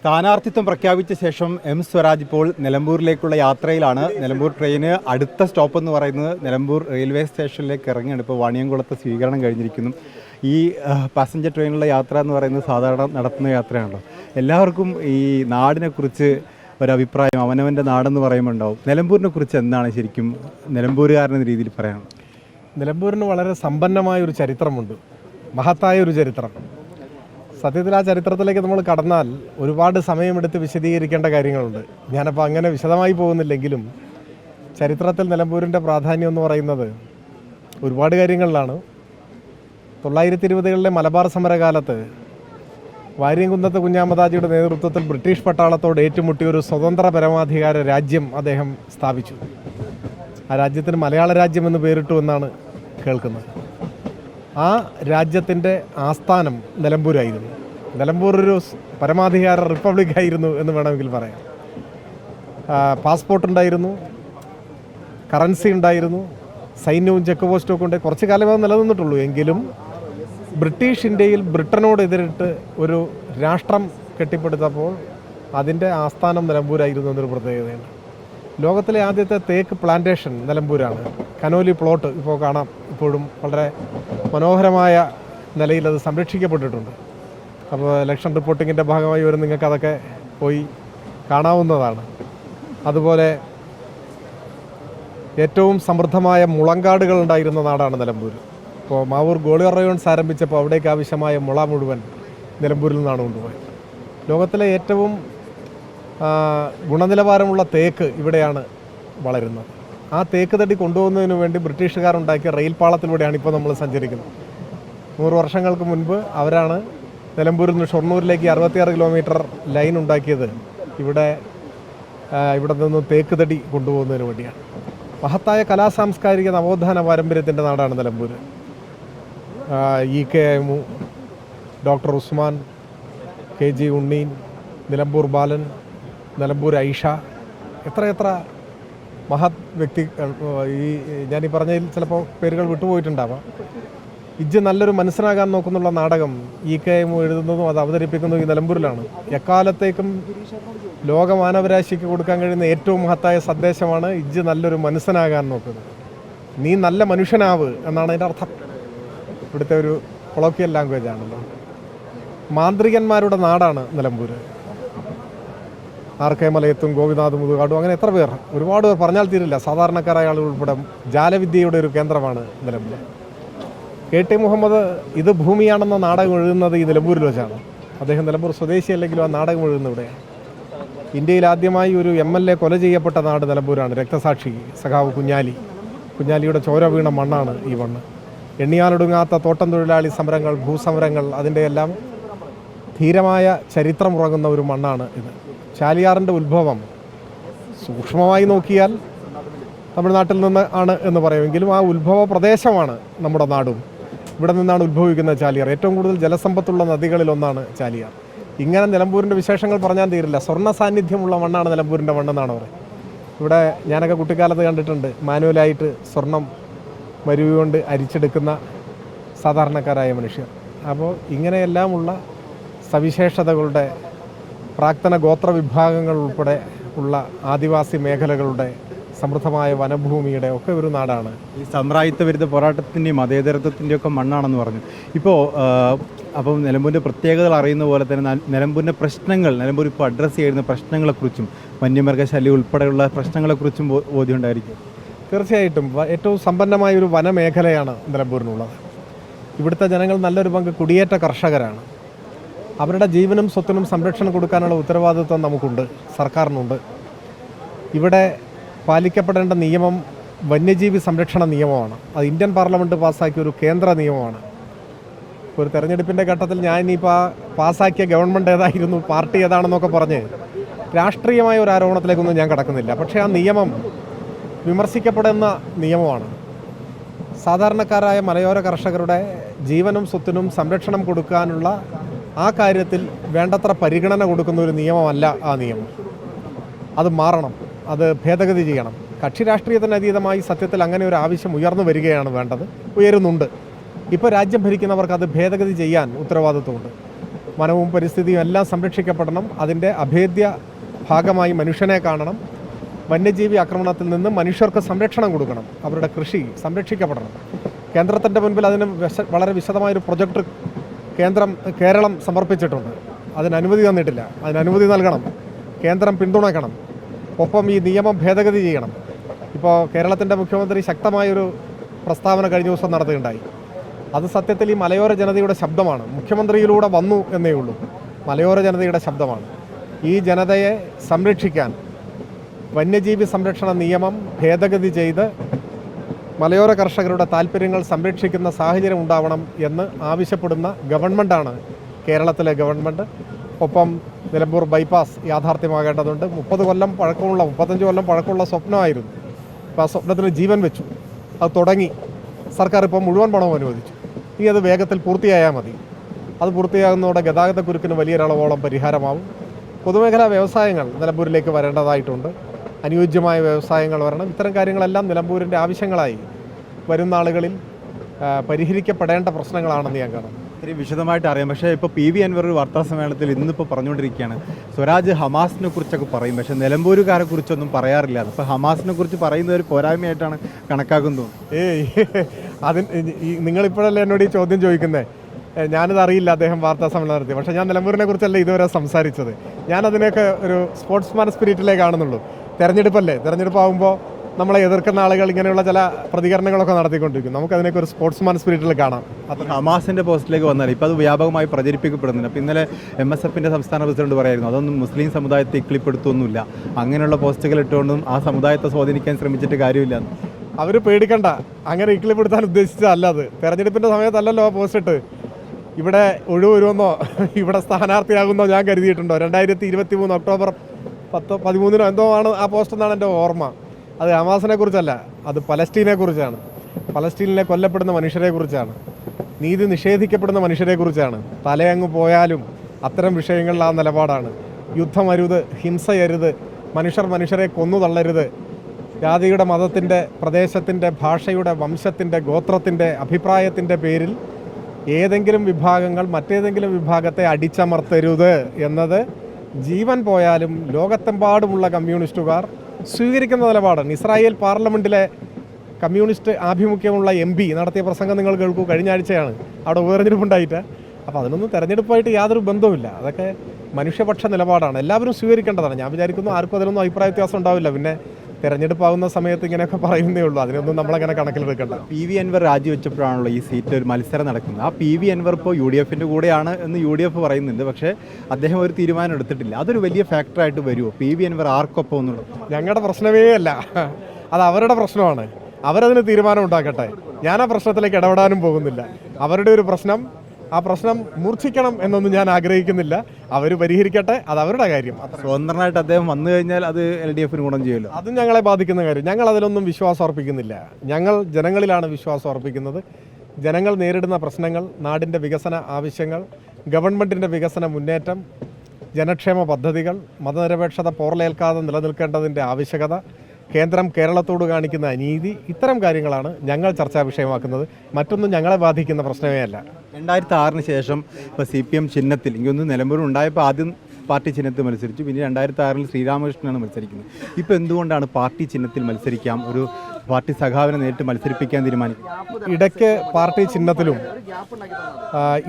സ്ഥാനാർത്ഥിത്വം പ്രഖ്യാപിച്ച ശേഷം എം സ്വരാജ് ഇപ്പോൾ നിലമ്പൂരിലേക്കുള്ള യാത്രയിലാണ്. നിലമ്പൂർ ട്രെയിന് അടുത്ത സ്റ്റോപ്പ് എന്ന് പറയുന്നത് നിലമ്പൂർ റെയിൽവേ സ്റ്റേഷനിലേക്ക് ഇറങ്ങിയാണ്. ഇപ്പോൾ വാണിയംകുളത്ത് സ്വീകരണം കഴിഞ്ഞിരിക്കുന്നു. ഈ പാസഞ്ചർ ട്രെയിനിലുള്ള യാത്ര എന്ന് പറയുന്നത് സാധാരണ നടത്തുന്ന യാത്രയാണല്ലോ. എല്ലാവർക്കും ഈ നാടിനെക്കുറിച്ച് ഒരഭിപ്രായം അവനവന്റെ നാടെന്ന് പറയുമ്പോൾ ഉണ്ടാവും നിലമ്പൂരിനെ കുറിച്ച് എന്താണ് ശരിക്കും നിലമ്പൂരുകാരൻ രീതിയിൽ പറയാനുള്ളത്? നിലമ്പൂരിന് വളരെ സമ്പന്നമായ ഒരു ചരിത്രമുണ്ട്. മഹത്തായ ഒരു ചരിത്രം. സത്യത്തിൽ ആ ചരിത്രത്തിലേക്ക് നമ്മൾ കടന്നാൽ ഒരുപാട് സമയമെടുത്ത് വിശദീകരിക്കേണ്ട കാര്യങ്ങളുണ്ട്. ഞാനപ്പോൾ അങ്ങനെ വിശദമായി പോകുന്നില്ലെങ്കിലും ചരിത്രത്തിൽ നിലമ്പൂരിന്റെ പ്രാധാന്യം എന്ന് പറയുന്നത് ഒരുപാട് കാര്യങ്ങളിലാണ്. തൊള്ളായിരത്തി ഇരുപതുകളിലെ മലബാർ സമരകാലത്ത് വാര്യംകുന്നത്ത് കുഞ്ഞാമദാജിയുടെ നേതൃത്വത്തിൽ ബ്രിട്ടീഷ് പട്ടാളത്തോട് ഏറ്റുമുട്ടി ഒരു സ്വതന്ത്ര പരമാധികാര രാജ്യം അദ്ദേഹം സ്ഥാപിച്ചു. ആ രാജ്യത്തിന് മലയാള രാജ്യം എന്ന് പേരിട്ടു എന്നാണ് കേൾക്കുന്നത്. ആ രാജ്യത്തിന്റെ ആസ്ഥാനം നിലമ്പൂരായിരുന്നു. നിലമ്പൂർ ഒരു പരമാധികാര റിപ്പബ്ലിക് ആയിരുന്നു എന്ന് വേണമെങ്കിൽ പറയാം. പാസ്പോർട്ട് ഉണ്ടായിരുന്നു. കറൻസി ഉണ്ടായിരുന്നു. സൈന്യവും ചെക്ക് പോസ്റ്റും ഒക്കെ ഉണ്ട്. കുറച്ച് കാലമേ നിലനിന്നിട്ടുള്ളൂ. എങ്കിലും ബ്രിട്ടീഷ് ഇന്ത്യയിൽ ബ്രിട്ടനോട് എതിരിട്ട് ഒരു രാഷ്ട്രം കെട്ടിപ്പടുത്തപ്പോൾ അതിന്റെ ആസ്ഥാനം നിലമ്പൂരായിരുന്നു എന്നൊരു പ്രത്യേകതയാണ് ലോകത്തിലെ ആദ്യത്തെ തേക്ക് പ്ലാന്റേഷൻ നിലമ്പൂരാണ്. കനോലി പ്ലോട്ട് ഇപ്പോൾ കാണാം. ഇപ്പോഴും വളരെ മനോഹരമായ നിലയിൽ അത് സംരക്ഷിക്കപ്പെട്ടിട്ടുണ്ട്. അപ്പോൾ ഇലക്ഷൻ റിപ്പോർട്ടിങ്ങിന്റെ ഭാഗമായി വരും. നിങ്ങൾക്ക് അതൊക്കെ പോയി കാണാവുന്നതാണ്. അതുപോലെ ഏറ്റവും സമൃദ്ധമായ മുളങ്കാടുകൾ ഉണ്ടായിരുന്ന നാടാണ് നിലമ്പൂർ. ഇപ്പോൾ മാവൂർ ഗോളിയർ റയോൺസ് ആരംഭിച്ചപ്പോൾ അവിടേക്ക് ആവശ്യമായ മുള മുഴുവൻ നിലമ്പൂരിൽ നിന്നാണ് കൊണ്ടുപോയത്. ലോകത്തിലെ ഏറ്റവും ഗുണനിലവാരമുള്ള തേക്ക് ഇവിടെയാണ് വളരുന്നത്. ആ തേക്ക് തടി കൊണ്ടുപോകുന്നതിന് വേണ്ടി ബ്രിട്ടീഷുകാർ ഉണ്ടാക്കിയ റെയിൽ പാളത്തിലൂടെയാണ് ഇപ്പോൾ നമ്മൾ സഞ്ചരിക്കുന്നത്. നൂറ് വർഷങ്ങൾക്ക് മുൻപ് അവരാണ് നിലമ്പൂരിൽ നിന്ന് ഷൊർണൂരിലേക്ക് അറുപത്തിയാറ് കിലോമീറ്റർ ലൈൻ ഉണ്ടാക്കിയത്. ഇവിടെ ഇവിടെ നിന്ന് തേക്ക് തടി കൊണ്ടുപോകുന്നതിന് വേണ്ടിയാണ്. മഹത്തായ കലാസാംസ്കാരിക നവോത്ഥാന പാരമ്പര്യത്തിന്റെ നാടാണ് Nilambur E K emu doctor Usman K G Unneen Nilambur Balan Nilambur Aisha എത്രയെത്ര മഹത് വ്യക്തി ഈ ഞാനീ പറഞ്ഞതിൽ ചിലപ്പോൾ പേരുകൾ വിട്ടുപോയിട്ടുണ്ടാവാം. ഇജ്ജ് നല്ലൊരു മനസ്സിനാകാൻ നോക്കുന്നുള്ള നാടകം ഇ കെ എം എഴുതുന്നതും അത് അവതരിപ്പിക്കുന്നതും ഈ നിലമ്പൂരിലാണ്. എക്കാലത്തേക്കും ലോക മാനവരാശിക്ക് കൊടുക്കാൻ കഴിയുന്ന ഏറ്റവും മഹത്തായ സന്ദേശമാണ് ഇജ്ജ് നല്ലൊരു മനസ്സിനാകാൻ നോക്കുന്നത്. നീ നല്ല മനുഷ്യനാവ് എന്നാണ് അതിന്റെ അർത്ഥം. ഇവിടുത്തെ ഒരു കൊളോക്കിയൽ ലാംഗ്വേജ് ആണല്ലോ. മാന്ത്രികന്മാരുടെ നാടാണ് നിലമ്പൂർ ആർ കെ മലയത്തും ഗോപിനാഥ് മുതുകാടും അങ്ങനെ എത്ര പേർ? ഒരുപാട് പേർ പറഞ്ഞാൽ തീരില്ല. സാധാരണക്കാരായ ആളുകൾ ഉൾപ്പെടെ ജാലവിദ്യയുടെ ഒരു കേന്ദ്രമാണ് നിലമ്പൂർ കെ ടി മുഹമ്മദ് ഇത് ഭൂമിയാണെന്ന നാടകം എഴുതുന്നത് ഈ നിലമ്പൂരിൽ വെച്ചാണ്. അദ്ദേഹം നിലമ്പൂർ സ്വദേശി അല്ലെങ്കിലും ആ നാടകം എഴുതുന്ന ഇവിടെയാണ്. ഇന്ത്യയിൽ ആദ്യമായി ഒരു എം എൽ എ കൊല ചെയ്യപ്പെട്ട നാട് നിലമ്പൂരാണ്. രക്തസാക്ഷി സഖാവ് കുഞ്ഞാലി. കുഞ്ഞാലിയുടെ ചോര വീണ മണ്ണാണ് ഈ മണ്ണ്. എണ്ണിയാലൊടുങ്ങാത്ത തോട്ടം തൊഴിലാളി സമരങ്ങൾ ഭൂസമരങ്ങൾ അതിന്റെ എല്ലാം ധീരമായ ചരിത്രം ഉറങ്ങുന്ന ഒരു മണ്ണാണ് ഇത്. ചാലിയാറിന്റെ ഉത്ഭവം സൂക്ഷ്മമായി നോക്കിയാൽ തമിഴ്നാട്ടിൽ നിന്ന് ആണ് എന്ന് പറയുമെങ്കിലും ആ ഉത്ഭവ പ്രദേശമാണ് നമ്മുടെ നാടും. ഇവിടെ നിന്നാണ് ഉത്ഭവിക്കുന്ന ചാലിയാർ. ഏറ്റവും കൂടുതൽ ജലസമ്പത്തുള്ള നദികളിലൊന്നാണ് ചാലിയാർ. ഇങ്ങനെ നിലമ്പൂരിന്റെ വിശേഷങ്ങൾ പറഞ്ഞാൽ തീരില്ല. സ്വർണ സാന്നിധ്യമുള്ള മണ്ണാണ് നിലമ്പൂരിന്റെ മണ്ണെന്നാണ് പറയുന്നത്. ഇവിടെ ഞാനൊക്കെ കുട്ടിക്കാലത്ത് കണ്ടിട്ടുണ്ട്. മാനുവലായിട്ട് സ്വർണം മരുവി കൊണ്ട് അരിച്ചെടുക്കുന്ന സാധാരണക്കാരായ മനുഷ്യർ. അപ്പോൾ ഇങ്ങനെയെല്ലാമുള്ള സവിശേഷതകളുടെ പ്രാക്തന ഗോത്ര വിഭാഗങ്ങൾ ഉൾപ്പെടെ ഉള്ള ആദിവാസി മേഖലകളുടെ സമൃദ്ധമായ വനഭൂമിയുടെ ഒക്കെ ഒരു നാടാണ്. ഈ സാമ്രാജ്യത്വ വിരുദ്ധ പോരാട്ടത്തിന്റെയും മതേതരത്വത്തിന്റെയും ഒക്കെ മണ്ണാണെന്ന് പറഞ്ഞു. ഇപ്പോൾ അപ്പം നിലമ്പൂരിന്റെ പ്രത്യേകതകൾ അറിയുന്ന പോലെ തന്നെ നിലമ്പൂരിന്റെ പ്രശ്നങ്ങൾ നിലമ്പൂർ ഇപ്പോൾ അഡ്രസ്സ് ചെയ്യുന്ന പ്രശ്നങ്ങളെക്കുറിച്ചും വന്യമൃഗശല്യം ഉൾപ്പെടെയുള്ള പ്രശ്നങ്ങളെക്കുറിച്ചും ബോധ്യമുണ്ടായിരിക്കും. തീർച്ചയായിട്ടും. ഏറ്റവും സമ്പന്നമായ ഒരു വനമേഖലയാണ് നിലമ്പൂരിനുള്ളത്. ഇവിടുത്തെ ജനങ്ങൾ നല്ലൊരു പങ്ക് കുടിയേറ്റ കർഷകരാണ്. അവരുടെ ജീവനും സ്വത്തിനും സംരക്ഷണം കൊടുക്കാനുള്ള ഉത്തരവാദിത്വം നമുക്കുണ്ട് സർക്കാരിനുണ്ട്. ഇവിടെ പാലിക്കപ്പെടേണ്ട നിയമം വന്യജീവി സംരക്ഷണ നിയമമാണ്. അത് ഇന്ത്യൻ പാർലമെന്റ് പാസ്സാക്കിയ ഒരു കേന്ദ്ര നിയമമാണ്. ഒരു തെരഞ്ഞെടുപ്പിന്റെ ഘട്ടത്തിൽ ഞാൻ ഇനിയിപ്പോൾ പാസ്സാക്കിയ ഗവൺമെന്റ് ഏതായിരുന്നു പാർട്ടി ഏതാണെന്നൊക്കെ പറഞ്ഞ് രാഷ്ട്രീയമായ ഒരു ആരോപണത്തിലേക്കൊന്നും ഞാൻ കടക്കുന്നില്ല. പക്ഷേ ആ നിയമം വിമർശിക്കപ്പെടുന്ന നിയമമാണ്. സാധാരണക്കാരായ മലയോര കർഷകരുടെ ജീവനും സ്വത്തിനും സംരക്ഷണം കൊടുക്കാനുള്ള ആ കാര്യത്തിൽ വേണ്ടത്ര പരിഗണന കൊടുക്കുന്ന ഒരു നിയമമല്ല ആ നിയമം. അത് മാറണം. അത് ഭേദഗതി ചെയ്യണം. കക്ഷി രാഷ്ട്രീയത്തിന് അതീതമായി സത്യത്തിൽ അങ്ങനെ ഒരു ആവശ്യം ഉയർന്നു വരികയാണ് വേണ്ടത്. ഉയരുന്നുണ്ട്. ഇപ്പോൾ രാജ്യം ഭരിക്കുന്നവർക്ക് അത് ഭേദഗതി ചെയ്യാൻ ഉത്തരവാദിത്വമുണ്ട്. വനവും പരിസ്ഥിതിയും എല്ലാം സംരക്ഷിക്കപ്പെടണം. അതിന്റെ അഭേദ്യ ഭാഗമായി മനുഷ്യനെ കാണണം. വന്യജീവി ആക്രമണത്തിൽ നിന്ന് മനുഷ്യർക്ക് സംരക്ഷണം കൊടുക്കണം. അവരുടെ കൃഷി സംരക്ഷിക്കപ്പെടണം. കേന്ദ്രത്തിന്റെ മുൻപിൽ അതിന് വളരെ വിശദമായൊരു പ്രൊജക്ട് കേന്ദ്രം കേരളം സമർപ്പിച്ചിട്ടുണ്ട്. അതിന് അനുമതി തന്നിട്ടില്ല. അതിന് അനുമതി നൽകണം. കേന്ദ്രം പിന്തുണയ്ക്കണം. ഒപ്പം ഈ നിയമം ഭേദഗതി ചെയ്യണം. ഇപ്പോൾ കേരളത്തിന്റെ മുഖ്യമന്ത്രി ശക്തമായൊരു പ്രസ്താവന കഴിഞ്ഞ ദിവസം നടത്തുകയുണ്ടായി. അത് സത്യത്തിൽ ഈ മലയോര ജനതയുടെ ശബ്ദമാണ്. മുഖ്യമന്ത്രിയിലൂടെ വന്നു എന്നേ ഉള്ളൂ. മലയോര ജനതയുടെ ശബ്ദമാണ്. ഈ ജനതയെ സംരക്ഷിക്കാൻ വന്യജീവി സംരക്ഷണ നിയമം ഭേദഗതി ചെയ്ത് മലയോര കർഷകരുടെ താല്പര്യങ്ങൾ സംരക്ഷിക്കുന്ന സാഹചര്യം ഉണ്ടാവണം എന്ന് ആവശ്യപ്പെടുന്ന ഗവൺമെന്റാണ് കേരളത്തിലെ ഗവൺമെന്റ്. ഒപ്പം നിലമ്പൂർ ബൈപ്പാസ് യാഥാർത്ഥ്യമാകേണ്ടതുണ്ട്. മുപ്പത് കൊല്ലം പഴക്കമുള്ള മുപ്പത്തഞ്ച് കൊല്ലം പഴക്കമുള്ള സ്വപ്നമായിരുന്നു. അപ്പോൾ ആ സ്വപ്നത്തിന് ജീവൻ വെച്ചു. അത് തുടങ്ങി. സർക്കാർ ഇപ്പോൾ മുഴുവൻ പണവും അനുവദിച്ചു. ഇനി അത് വേഗത്തിൽ പൂർത്തിയായാൽ മതി. അത് പൂർത്തിയാകുന്നതോടെ ഗതാഗത കുരുക്കിന് വലിയൊരളവോളം പരിഹാരമാവും. പൊതുമേഖലാ വ്യവസായങ്ങൾ നിലമ്പൂരിലേക്ക് വരേണ്ടതായിട്ടുണ്ട്. അനുയോജ്യമായ വ്യവസായങ്ങൾ വരണം. ഇത്തരം കാര്യങ്ങളെല്ലാം നിലമ്പൂരിന്റെ ആവശ്യങ്ങളായി വരുന്ന ആളുകളിൽ പരിഹരിക്കപ്പെടേണ്ട പ്രശ്നങ്ങളാണെന്ന് ഞാൻ കാണുന്നു. ഇത്തിരി വിശദമായിട്ട് അറിയാം. പക്ഷേ ഇപ്പോൾ പി വി അൻവർ ഒരു വാർത്താ സമ്മേളനത്തിൽ ഇന്നിപ്പോൾ പറഞ്ഞുകൊണ്ടിരിക്കുകയാണ്. സ്വരാജ് ഹമാസിനെ കുറിച്ചൊക്കെ പറയും. പക്ഷേ നിലമ്പൂരുകാരെ കുറിച്ചൊന്നും പറയാറില്ല. അപ്പോൾ ഹമാസിനെ കുറിച്ച് പറയുന്ന ഒരു പോരായ്മയായിട്ടാണ് കണക്കാക്കുന്നത് ഏയ് അതിന് നിങ്ങളിപ്പോഴല്ലേ എന്നോട് ഈ ചോദ്യം ചോദിക്കുന്നത് ഞാനിത് അറിയില്ല അദ്ദേഹം വാർത്താ സമ്മേളനം നടത്തി പക്ഷേ ഞാൻ നിലമ്പൂരിനെ കുറിച്ചല്ല ഇതുവരെ സംസാരിച്ചത്. ഞാൻ അതിനെയൊക്കെ ഒരു സ്പോർട്സ്മാൻ സ്പിരിറ്റിലേ കാണുന്നുള്ളൂ. തെരഞ്ഞെടുപ്പല്ലേ? തെരഞ്ഞെടുപ്പാകുമ്പോൾ നമ്മളെ എതിർക്കുന്ന ആളുകൾ ഇങ്ങനെയുള്ള ചില പ്രതികരണങ്ങളൊക്കെ നടത്തിക്കൊണ്ടിരിക്കും. നമുക്ക് അതിനൊക്കെ ഒരു സ്പോർട്സ്മാൻ സ്പിരിറ്റിൽ കാണാം. അപ്പം ഹമാസിന്റെ പോസ്റ്റിലേക്ക് വന്നാൽ ഇപ്പോൾ അത് വ്യാപകമായി പ്രചരിപ്പിക്കപ്പെടുന്നുണ്ട്. അപ്പോൾ ഇന്നലെ എം എസ് എഫിന്റെ സംസ്ഥാന പ്രസിഡന്റ് പറയായിരുന്നു അതൊന്നും മുസ്ലിം സമുദായത്തെ ഇക്ലിപ്പെടുത്തൊന്നുമില്ല അങ്ങനെയുള്ള പോസ്റ്റുകൾ ഇട്ടുകൊണ്ടും ആ സമുദായത്തെ സ്വാധീനിക്കാൻ ശ്രമിച്ചിട്ട് കാര്യമില്ല. അവർ പേടിക്കണ്ട. അങ്ങനെ ഇക്ലിപ്പെടുത്താൻ ഉദ്ദേശിച്ചതല്ല അത്. തെരഞ്ഞെടുപ്പിന്റെ സമയത്തല്ലല്ലോ ആ പോസ്റ്റ് ഇട്ട്. ഇവിടെ ഒഴിവ് വരുമെന്നോ? ഇവിടെ സ്ഥാനാർത്ഥിയാകുന്നോ ഞാൻ കരുതിയിട്ടുണ്ടോ? രണ്ടായിരത്തി ഇരുപത്തി മൂന്ന് ഒക്ടോബർ പത്ത് പതിമൂന്നിനോ എന്തോ ആണ് ആ പോസ്റ്റ് എന്നാണ് എന്റെ ഓർമ്മ. അത് ഹമാസിനെ കുറിച്ചല്ല അത് പലസ്റ്റീനെ കുറിച്ചാണ്. പലസ്റ്റീനിലെ കൊല്ലപ്പെടുന്ന മനുഷ്യരെ കുറിച്ചാണ്. നീതി നിഷേധിക്കപ്പെടുന്ന മനുഷ്യരെ കുറിച്ചാണ്. തലയങ്ങ് പോയാലും അത്തരം വിഷയങ്ങളിൽ ആ നിലപാടാണ്. യുദ്ധം യുദ്ധമരുത് ഹിംസയരുത് മനുഷ്യർ മനുഷ്യരെ കൊന്നു തള്ളരുത്. ജാതിയുടെ മതത്തിന്റെ പ്രദേശത്തിന്റെ ഭാഷയുടെ വംശത്തിന്റെ ഗോത്രത്തിന്റെ അഭിപ്രായത്തിന്റെ പേരിൽ ഏതെങ്കിലും വിഭാഗങ്ങൾ മറ്റേതെങ്കിലും വിഭാഗത്തെ അടിച്ചമർത്തരുത് എന്നത് ജീവൻ പോയാലും ലോകത്തെമ്പാടുമുള്ള കമ്മ്യൂണിസ്റ്റുകാർ സ്വീകരിക്കുന്ന നിലപാടാണ് ഇസ്രായേൽ പാർലമെന്റിലെ കമ്മ്യൂണിസ്റ്റ് ആഭിമുഖ്യമുള്ള എം പി നടത്തിയ പ്രസംഗം നിങ്ങൾ കേൾക്കൂ. കഴിഞ്ഞ ആഴ്ചയാണ്. അവിടെ ഉപതെരഞ്ഞെടുപ്പുണ്ടായിട്ട് അപ്പോൾ അതിനൊന്നും തെരഞ്ഞെടുപ്പായിട്ട് യാതൊരു ബന്ധവുമില്ല. അതൊക്കെ മനുഷ്യപക്ഷ നിലപാടാണ്. എല്ലാവരും സ്വീകരിക്കേണ്ടതാണ്. ഞാൻ വിചാരിക്കുന്നു ആർക്കും അതിലൊന്നും അഭിപ്രായ വ്യത്യാസം ഉണ്ടാവില്ല. പിന്നെ തെരഞ്ഞെടുപ്പാകുന്ന സമയത്ത് ഇങ്ങനെയൊക്കെ പറയുന്നേ ഉള്ളൂ. അതിനൊന്നും നമ്മളങ്ങനെ കണക്കിലെടുക്കണ്ട. പി വി അൻവർ രാജിവെച്ചപ്പോഴാണല്ലോ ഈ സീറ്റ് ഒരു മത്സരം നടക്കുന്നത്. ആ പി വി അൻവർ ഇപ്പോൾ യു ഡി എഫിന്റെ കൂടെയാണ് എന്ന് യു ഡി എഫ് പറയുന്നുണ്ട്. പക്ഷേ അദ്ദേഹം ഒരു തീരുമാനം എടുത്തിട്ടില്ല. അതൊരു വലിയ ഫാക്ടറായിട്ട് വരുമോ? പി വി അൻവർ ആർക്കൊപ്പം എന്നുള്ളത് ഞങ്ങളുടെ പ്രശ്നമേ അല്ല. അത് അവരുടെ പ്രശ്നമാണ്. അവരതിന് തീരുമാനം ഉണ്ടാക്കട്ടെ. ഞാൻ ആ പ്രശ്നത്തിലേക്ക് ഇടപെടാനും പോകുന്നില്ല. അവരുടെ ഒരു പ്രശ്നം ആ പ്രശ്നം മൂർച്ഛിക്കണം എന്നൊന്നും ഞാൻ ആഗ്രഹിക്കുന്നില്ല. അവർ പരിഹരിക്കട്ടെ അത് അവരുടെ കാര്യം. സ്വതന്ത്രനായിട്ട് അദ്ദേഹം വന്നു കഴിഞ്ഞാൽ അത് എൽ ഡി എഫിന് ഗുണം ചെയ്യുമല്ലോ. അതും ഞങ്ങളെ ബാധിക്കുന്ന കാര്യം. ഞങ്ങൾ അതിലൊന്നും വിശ്വാസം അർപ്പിക്കുന്നില്ല. ഞങ്ങൾ ജനങ്ങളിലാണ് വിശ്വാസം അർപ്പിക്കുന്നത്. ജനങ്ങൾ നേരിടുന്ന പ്രശ്നങ്ങൾ നാടിന്റെ വികസന ആവശ്യങ്ങൾ ഗവൺമെന്റിന്റെ വികസന മുന്നേറ്റം ജനക്ഷേമ പദ്ധതികൾ മതനിരപേക്ഷത പോർലേൽക്കാതെ നിലനിൽക്കേണ്ടതിന്റെ ആവശ്യകത കേന്ദ്രം കേരളത്തോട് കാണിക്കുന്ന അനീതി ഇത്തരം കാര്യങ്ങളാണ് ഞങ്ങൾ ചർച്ചാ വിഷയമാക്കുന്നത്. മറ്റൊന്നും ഞങ്ങളെ ബാധിക്കുന്ന പ്രശ്നമേ അല്ല. രണ്ടായിരത്തി ആറിന് ശേഷം ഇപ്പോൾ സി പി എം ചിഹ്നത്തിൽ എനിക്കൊന്ന് നിലമ്പൂർ ഉണ്ടായപ്പോൾ ആദ്യം പാർട്ടി ചിഹ്നത്തിൽ മത്സരിച്ചു. പിന്നെ രണ്ടായിരത്തി ആറിൽ ശ്രീരാമകൃഷ്ണനാണ് മത്സരിക്കുന്നത്. ഇപ്പോൾ എന്തുകൊണ്ടാണ് പാർട്ടി ചിഹ്നത്തിൽ മത്സരിക്കാം? ഒരു പാർട്ടി സഖാവിനെ നേരിട്ട് മത്സരിപ്പിക്കാൻ തീരുമാനിക്കും ഇടയ്ക്ക് പാർട്ടി ചിഹ്നത്തിലും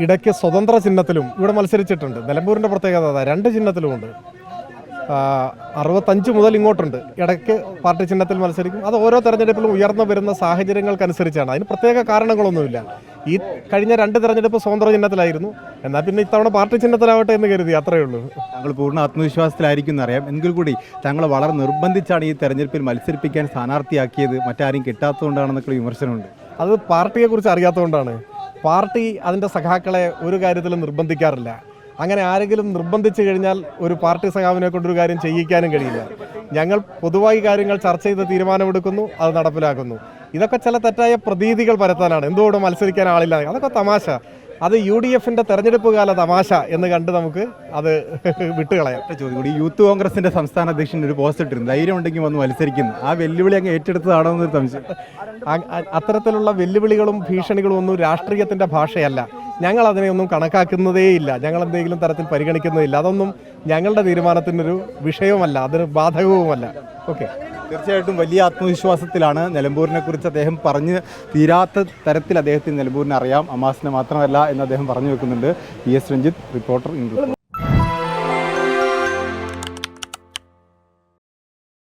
ഇടയ്ക്ക് സ്വതന്ത്ര ചിഹ്നത്തിലും ഇവിടെ മത്സരിച്ചിട്ടുണ്ട്. നിലമ്പൂരിന്റെ പ്രത്യേകത രണ്ട് ചിഹ്നത്തിലുമുണ്ട്. അറുപത്തഞ്ച് മുതൽ ഇങ്ങോട്ടുണ്ട്. ഇടയ്ക്ക് പാർട്ടി ചിഹ്നത്തിൽ മത്സരിക്കും. അത് ഓരോ തെരഞ്ഞെടുപ്പിലും ഉയർന്നു വരുന്ന സാഹചര്യങ്ങൾക്കനുസരിച്ചാണ്. അതിന് പ്രത്യേക കാരണങ്ങളൊന്നുമില്ല. ഈ കഴിഞ്ഞ രണ്ട് തെരഞ്ഞെടുപ്പ് സ്വതന്ത്ര ചിഹ്നത്തിലായിരുന്നു. എന്നാൽ പിന്നെ ഇത്തവണ പാർട്ടി ചിഹ്നത്തിലാവട്ടെ എന്ന് കരുതി അത്രയേ ഉള്ളൂ. താങ്കൾ പൂർണ ആത്മവിശ്വാസത്തിലായിരിക്കും എന്നറിയാം എങ്കിൽ കൂടി താങ്കളെ വളരെ നിർബന്ധിച്ചാണ് ഈ തെരഞ്ഞെടുപ്പിൽ മത്സരിപ്പിക്കാൻ സ്ഥാനാർത്ഥിയാക്കിയത്. മറ്റാരും കിട്ടാത്തതുകൊണ്ടാണെന്നൊക്കെ വിമർശനമുണ്ട്. അത് പാർട്ടിയെക്കുറിച്ച് അറിയാത്തതുകൊണ്ടാണ്. പാർട്ടി അതിന്റെ സഖാക്കളെ ഒരു കാര്യത്തിലും നിർബന്ധിക്കാറില്ല. അങ്ങനെ ആരെങ്കിലും നിർബന്ധിച്ചു കഴിഞ്ഞാൽ ഒരു പാർട്ടി സഖാവിനെ കൊണ്ടൊരു കാര്യം ചെയ്യിക്കാനും കഴിയില്ല. ഞങ്ങൾ പൊതുവായി കാര്യങ്ങൾ ചർച്ച ചെയ്ത് തീരുമാനമെടുക്കുന്നു അത് നടപ്പിലാക്കുന്നു. ഇതൊക്കെ ചില തെറ്റായ പ്രതീതികൾ പരത്താനാണ്. എന്തുകൊണ്ട് മത്സരിക്കാൻ ആളില്ല? അതൊക്കെ തമാശ. അത് യു ഡി എഫിന്റെ തെരഞ്ഞെടുപ്പ് കാല തമാശ എന്ന് കണ്ട് നമുക്ക് അത് വിട്ടുകളയാം. ചോദ്യം കൂടി. യൂത്ത് കോൺഗ്രസിന്റെ സംസ്ഥാന അധ്യക്ഷൻ ഒരു പോസ്റ്റ് ഇട്ടിരുന്നു. ധൈര്യം ഉണ്ടെങ്കിൽ വന്ന് മത്സരിക്കുന്നു. ആ വെല്ലുവിളി അങ്ങ് ഏറ്റെടുത്തതാണോ എന്നൊരു സംശയം അത്തരത്തിലുള്ള വെല്ലുവിളികളും ഭീഷണികളും ഒന്നും രാഷ്ട്രീയത്തിന്റെ ഭാഷയല്ല. ഞങ്ങൾ അതിനെ അതിനെയൊന്നും കണക്കാക്കുന്നതേയില്ല. ഞങ്ങൾ എന്തെങ്കിലും തരത്തിൽ പരിഗണിക്കുന്നതില്ല. അതൊന്നും ഞങ്ങളുടെ തീരുമാനത്തിനൊരു വിഷയവുമല്ല അതൊരു ബാധകവുമല്ല. ഓക്കെ. തീർച്ചയായിട്ടും വലിയ ആത്മവിശ്വാസത്തിലാണ് നിലമ്പൂരിനെ കുറിച്ച് അദ്ദേഹം പറഞ്ഞ് തീരാത്ത തരത്തിൽ അദ്ദേഹത്തിന് നിലമ്പൂരിനെ അറിയാം. അമാസിനെ മാത്രമല്ല എന്ന് അദ്ദേഹം പറഞ്ഞു വെക്കുന്നുണ്ട്. P S Ranjith reporter reporter